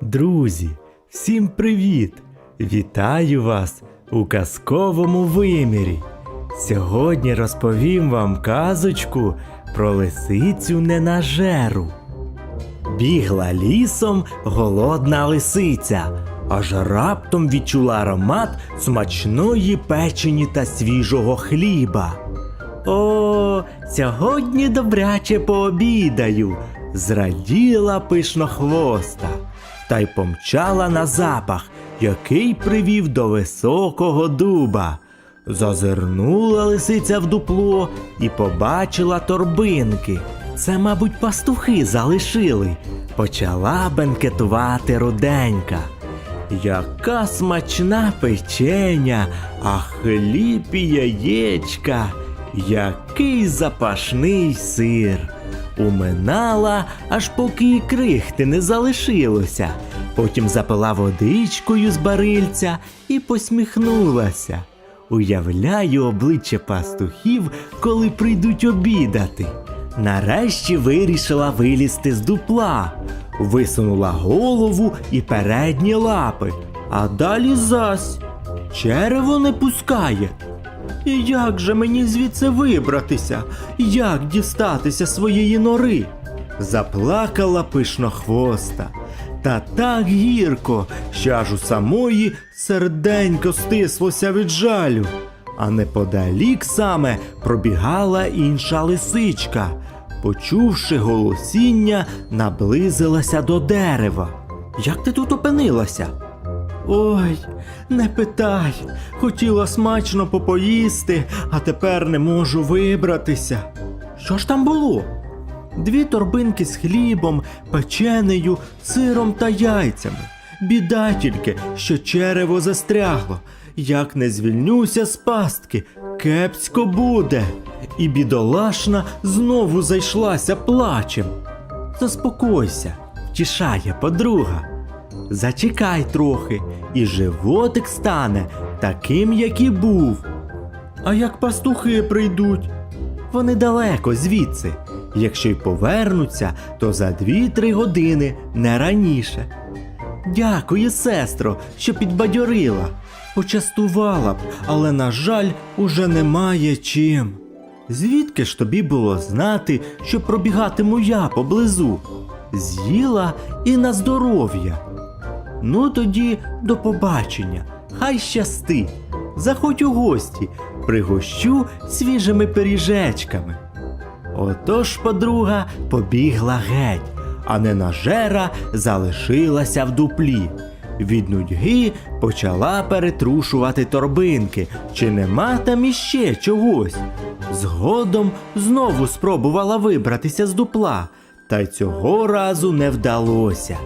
Друзі, всім привіт! Вітаю вас у казковому вимірі. Сьогодні розповім вам казочку про лисицю ненажеру. Бігла лісом голодна лисиця, аж раптом відчула аромат смачної печені та свіжого хліба. О, сьогодні добряче пообідаю, зраділа пишнохвоста, та й помчала на запах, який привів до високого дуба. Зазирнула лисиця в дупло і побачила торбинки. Це, мабуть, пастухи залишили. Почала бенкетувати руденька. Яка смачна печеня, а хліб і яєчка, який запашний сир. Уминала, аж поки і крихти не залишилося. Потім запила водичкою з барильця і посміхнулася. Уявляю обличчя пастухів, коли прийдуть обідати. Нарешті вирішила вилізти з дупла, висунула голову і передні лапи, а далі зась. Черево не пускає. І як же мені звідси вибратися? Як дістатися своєї нори? Заплакала пишнохвоста. Та так гірко, що аж у самої серденько стислося від жалю. А неподалік саме пробігала інша лисичка. Почувши голосіння, наблизилася до дерева. Як ти тут опинилася? Ой, не питай. Хотіла смачно попоїсти, а тепер не можу вибратися. Що ж там було? Дві торбинки з хлібом, печенею, сиром та яйцями. Біда тільки, що черево застрягло. Як не звільнюся з пастки, кепсько буде. І бідолашна знову зайшлася плачем. Заспокойся, втішає подруга. Зачекай трохи, і животик стане таким, як і був. А як пастухи прийдуть? Вони далеко звідси. Якщо й повернуться, то за 2-3 години не раніше. Дякую, сестро, що підбадьорила. Почастувала б, але, на жаль, уже немає чим. Звідки ж тобі було знати, що пробігатиму я поблизу? З'їла і на здоров'я. Ну тоді до побачення, хай щастить. Заходь у гості, пригощу свіжими пиріжечками. Отож подруга побігла геть, а ненажера залишилася в дуплі. Від нудьги почала перетрушувати торбинки, чи нема там іще чогось. Згодом знову спробувала вибратися з дупла, та й цього разу не вдалося.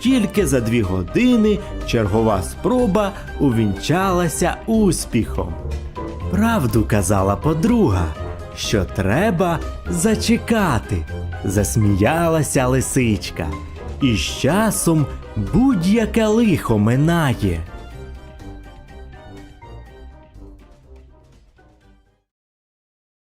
Тільки за дві години чергова спроба увінчалася успіхом. Правду казала подруга, що треба зачекати, засміялася лисичка. І з часом будь-яке лихо минає.